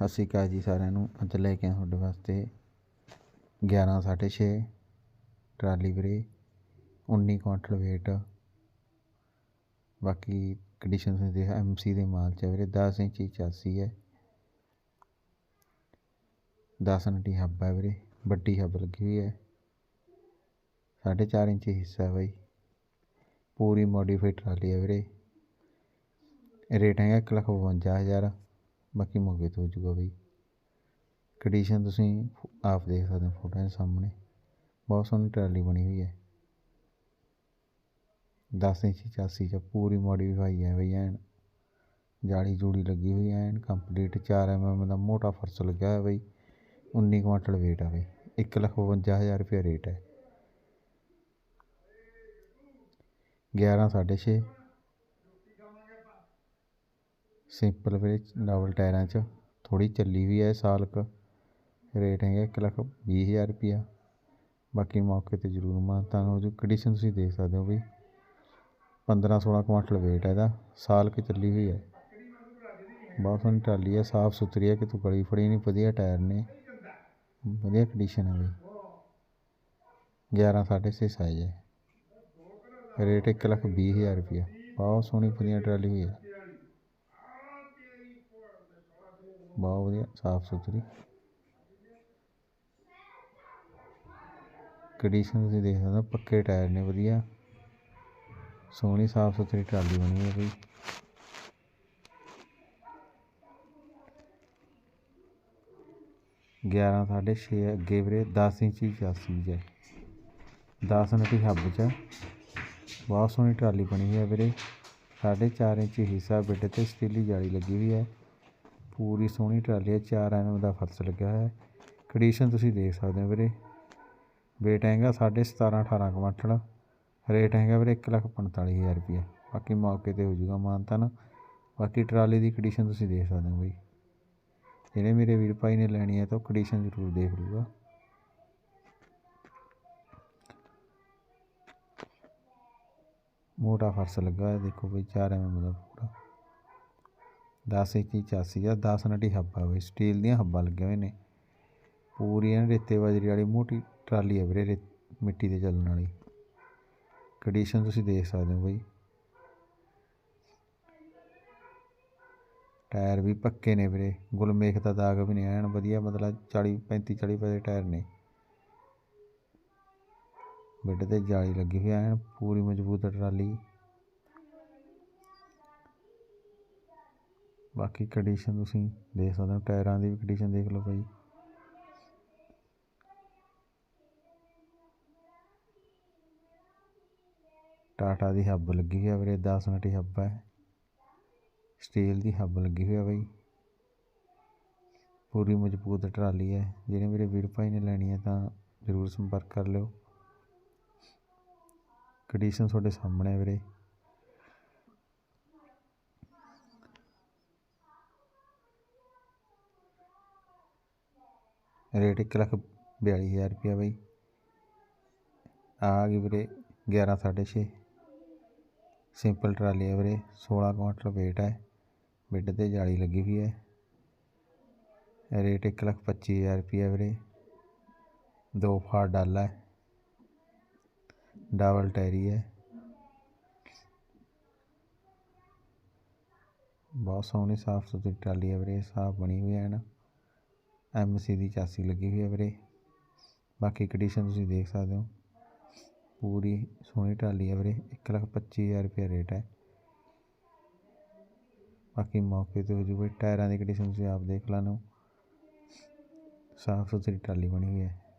ਸਤਿ ਸ਼੍ਰੀ ਅਕਾਲ ਜੀ ਸਾਰਿਆਂ ਨੂੰ। ਅੱਜ ਲੈ ਕੇ ਆਇਆ ਤੁਹਾਡੇ ਵਾਸਤੇ 11 ਸਾਢੇ ਛੇ ਟਰਾਲੀ ਵੀਰੇ 19 ਕੁਆਂਟਲ weight ਬਾਕੀ ਕੰਡੀਸ਼ਨ ਤੁਸੀਂ ਦੇਖ ਐਮਸੀ ਦੇ ਮਾਲ ਚ ਹੈ ਵੀਰੇ 10 ਇੰਚੀ ਚਾਸੀ ਹੈ। 10 ਨਟੀ ਹੱਬ ਹੈ ਵੀਰੇ, ਵੱਡੀ ਹੱਬ ਲੱਗੀ ਹੋਈ ਹੈ। ਸਾਢੇ ਚਾਰ ਇੰਚੀ ਹਿੱਸਾ ਹੈ ਬਾਈ। ਪੂਰੀ ਮੋਡੀਫਾਈਡ ਟਰਾਲੀ ਹੈ ਵੀਰੇ। ਰੇਟ ਹੈਗਾ ਇੱਕ ਲੱਖ ਬਵੰਜਾ ਹਜ਼ਾਰ। ਬਾਕੀ ਮੌਕੇ ਤੋਂ ਹੋ ਜੂਗਾ ਬਈ। ਕੰਡੀਸ਼ਨ ਤੁਸੀਂ ਆਪ ਦੇਖ ਸਕਦੇ ਹੋ ਫੋਟੋਆਂ ਦੇ ਸਾਹਮਣੇ। ਬਹੁਤ ਸੋਹਣੀ ਟਰਾਲੀ ਬਣੀ ਹੋਈ ਹੈ। 10 ਇੰਚੀ ਚਾਸੀ ਚ ਪੂਰੀ ਮੋਡੀਫਾਈ ਹੈ ਬਈ ਐਨ। ਜਾਲੀ ਜੂੜੀ ਲੱਗੀ ਹੋਈ ਐਨ ਕੰਪਲੀਟ 4 ਐਮਐਮ ਦਾ ਮੋਟਾ ਫਰਸ਼ ਲੱਗਿਆ ਹੋਇਆ ਬਈ। 19 ਕੁਆਂਟਲ weight ਆ ਬਈ। ਇੱਕ ਲੱਖ ਬਵੰਜਾ ਹਜ਼ਾਰ ਰੁਪਏ ਰੇਟ ਹੈ। 11 ਸਾਢੇ ਛੇ ਸਿੰਪਲ ਵਿੱਚ ਡਬਲ ਟਾਇਰਾਂ 'ਚ, ਥੋੜ੍ਹੀ ਚੱਲੀ ਹੋਈ ਹੈ ਸਾਲ ਕੁ। ਰੇਟ ਹੈਗਾ ਇੱਕ ਲੱਖ ਵੀਹ ਹਜ਼ਾਰ ਰੁਪਈਆ। ਬਾਕੀ ਮੌਕੇ 'ਤੇ ਜ਼ਰੂਰ ਮਾਨਤਾਨ ਹੋ ਜੂ ਕੰਡੀਸ਼ਨ ਤੁਸੀਂ ਦੇਖ ਸਕਦੇ ਹੋ ਵੀ? ਪੰਦਰਾਂ ਸੋਲ੍ਹਾਂ ਕੁਆਂਟਲ ਵੇਟ ਹੈ ਇਹਦਾ। ਸਾਲ ਕੁ ਚੱਲੀ ਹੋਈ ਹੈ। ਬਹੁਤ ਸੋਹਣੀ ਟਰਾਲੀ ਹੈ, ਸਾਫ਼ ਸੁਥਰੀ ਹੈ, ਕਿਤੋਂ ਗਲੀ ਫੜੀ ਨਹੀਂ, ਵਧੀਆ ਟਾਇਰ ਨੇ। ਵਧੀਆ ਕੰਡੀਸ਼ਨ ਹੈ ਬਈ। 11 ਸਾਢੇ ਛੇ ਸਾਈਜ਼ ਹੈ। ਰੇਟ ਇੱਕ ਲੱਖ ਵੀਹ ਹਜ਼ਾਰ ਰੁਪਿਆ ਬਹੁਤ ਸੋਹਣੀ ਵਧੀਆ ਟਰਾਲੀ ਹੋਈ ਹੈ। ਬਹੁਤ ਵਧੀਆ, ਸਾਫ਼ ਸੁਥਰੀ। ਕੰਡੀਸ਼ਨ ਤੁਸੀਂ ਦੇਖ ਸਕਦੇ ਹੋ, ਪੱਕੇ ਟਾਇਰ ਨੇ ਵਧੀਆ। ਸੋਹਣੀ ਸਾਫ਼ ਸੁਥਰੀ ਟਰਾਲੀ ਬਣੀ ਹੈ ਬਈ। ਗਿਆਰਾਂ ਸਾਢੇ ਛੇ ਅੱਗੇ ਵੀਰੇ 10 ਇੰਚੀ ਚਾਸੀ ਹੈ 10 ਨਟੀ ਹੱਬ 'ਚ। ਬਹੁਤ ਸੋਹਣੀ ਟਰਾਲੀ ਬਣੀ ਹੋਈ ਹੈ ਵੀਰੇ। ਸਾਢੇ ਚਾਰ ਇੰਚੀ ਹਿੱਸਾ ਬਿੱਟ ਤੇ ਸਟੀਲੀ ਜਾਲੀ ਲੱਗੀ ਹੋਈ ਹੈ। ਪੂਰੀ ਸੋਹਣੀ ਟਰਾਲੀ ਹੈ 4 ਐਮ ਦਾ ਫਰਸ਼ ਲੱਗਿਆ ਹੋਇਆ ਹੈ। ਕੰਡੀਸ਼ਨ ਤੁਸੀਂ ਦੇਖ ਸਕਦੇ ਹੋ ਵੀਰੇ। weight ਹੈਗਾ ਸਾਢੇ 17 18 ਕੁਆਂਟਲ ਰੇਟ ਹੈਗਾ ਵੀਰੇ ਇੱਕ ਲੱਖ ਪੰਤਾਲੀ ਹਜ਼ਾਰ ਰੁਪਏ ਬਾਕੀ ਮੌਕੇ 'ਤੇ ਹੋ ਜੂਗਾ ਮਾਨਤਾਨ। ਬਾਕੀ ਟਰਾਲੀ ਦੀ ਕੰਡੀਸ਼ਨ ਤੁਸੀਂ ਦੇਖ ਸਕਦੇ ਹੋ ਬਈ। ਜਿਹੜੇ ਮੇਰੇ ਵੀਰ ਭਾਈ ਨੇ ਲੈਣੀ ਹੈ ਤਾਂ ਉਹ ਕੰਡੀਸ਼ਨ ਜ਼ਰੂਰ ਦੇਖ ਲੂਗਾ ਮੋਟਾ ਫਰਸ਼ ਲੱਗਾ ਹੈ ਦੇਖੋ ਬਈ 4 ਐਮ ਦਾ ਪੂਰਾ। 10 ਇੰਚੀ ਚਾਸੀ ਆ 10 ਨਟੀ ਹੱਬਾ ਬਈ ਸਟੀਲ ਦੀਆਂ ਹੱਬਾਂ ਲੱਗੀਆਂ ਹੋਏ ਨੇ। ਪੂਰੀ ਐਨ ਰੇਤੇ ਬਾਜਰੀ ਵਾਲੀ, ਮੋਟੀ ਟਰਾਲੀ ਹੈ ਵੀਰੇ ਮਿੱਟੀ ਤੇ ਚੱਲਣ ਵਾਲੀ। ਕੰਡੀਸ਼ਨ ਤੁਸੀਂ ਦੇਖ ਸਕਦੇ ਹੋ ਬਈ। ਟਾਇਰ ਵੀ ਪੱਕੇ ਨੇ ਵੀਰੇ, ਗੁਲਮੇਖ ਦਾ ਦਾਗ ਵੀ ਨਹੀਂ ਐਨ ਵਧੀਆ ਮਤਲਬ 40 35 40 ਪਏ ਟਾਇਰ ਨੇ। ਬਿੱਡ ਤੇ ਜਾਲੀ ਲੱਗੀ ਹੋਈ ਐਨ ਪੂਰੀ ਮਜ਼ਬੂਤ ਟਰਾਲੀ। ਬਾਕੀ ਕੰਡੀਸ਼ਨ ਤੁਸੀਂ ਦੇਖ ਸਕਦੇ ਹੋ, ਟਾਇਰਾਂ ਦੀ ਵੀ ਕੰਡੀਸ਼ਨ ਦੇਖ ਲਓ ਭਾਈ ਟਾਟਾ ਦੀ ਹੱਬ ਲੱਗੀ ਹੋਈ ਹੈ ਵੀਰੇ 10 ਨਟੀ ਹੱਬ ਹੈ ਸਟੀਲ ਦੀ ਹੱਬ ਲੱਗੀ ਹੋਈ ਹੈ ਬਾਈ। ਪੂਰੀ ਮਜ਼ਬੂਤ ਟਰਾਲੀ ਹੈ ਜਿਹੜੇ ਮੇਰੇ ਵੀਰ ਭਾਈ ਨੇ ਲੈਣੀ ਹੈ ਤਾਂ ਜ਼ਰੂਰ ਸੰਪਰਕ ਕਰ ਲਿਓ। ਕੰਡੀਸ਼ਨ ਤੁਹਾਡੇ ਸਾਹਮਣੇ ਹੈ ਵੀਰੇ। ਰੇਟ ਇੱਕ ਲੱਖ ਬਿਆਲੀ ਹਜ਼ਾਰ ਰੁਪਇਆ ਬਾਈ। ਆ ਗਈ ਵੀਰੇ 11 ਸਾਢੇ ਛੇ। ਸਿੰਪਲ ਟਰਾਲੀ ਹੈ ਵੀਰੇ 16 ਕੁਆਂਟਲ weight ਹੈ ਬਿੱਡ ਤੇ ਜਾਲੀ ਲੱਗੀ ਹੋਈ ਹੈ ਰੇਟ ਇੱਕ ਲੱਖ ਪੱਚੀ ਹਜ਼ਾਰ ਰੁਪਇਆ ਵੀਰੇ। ਦੋ ਫਾਰ ਡਾਲਾ ਹੈ ਡਬਲ ਟੈਰੀ ਹੈ ਬਹੁਤ ਸੋਹਣੀ ਸਾਫ਼ ਸੁਥਰੀ ਟਰਾਲੀ ਹੈ ਵੀਰੇ, ਸਾਫ਼ ਬਣੀ ਹੋਈ ਹੈ ਨਾ ਐਮ ਸੀ ਦੀ ਚਾਸੀ ਲੱਗੀ ਹੋਈ ਹੈ ਵੀਰੇ। ਬਾਕੀ ਕੰਡੀਸ਼ਨ ਤੁਸੀਂ ਦੇਖ ਸਕਦੇ ਹੋ। ਪੂਰੀ ਸੋਹਣੀ ਟਰਾਲੀ ਹੈ ਵੀਰੇ। ਇੱਕ ਲੱਖ ਪੱਚੀ ਹਜ਼ਾਰ ਰੁਪਏ ਰੇਟ ਹੈ। ਬਾਕੀ ਮੌਕੇ 'ਤੇ ਹੋ ਜੂਗਾ ਟਾਇਰਾਂ ਦੀ ਕੰਡੀਸ਼ਨ ਤੁਸੀਂ ਆਪ ਦੇਖ ਲੈਣਾ ਸਾਫ਼ ਸੁਥਰੀ ਟਰਾਲੀ ਬਣੀ ਹੋਈ ਹੈ।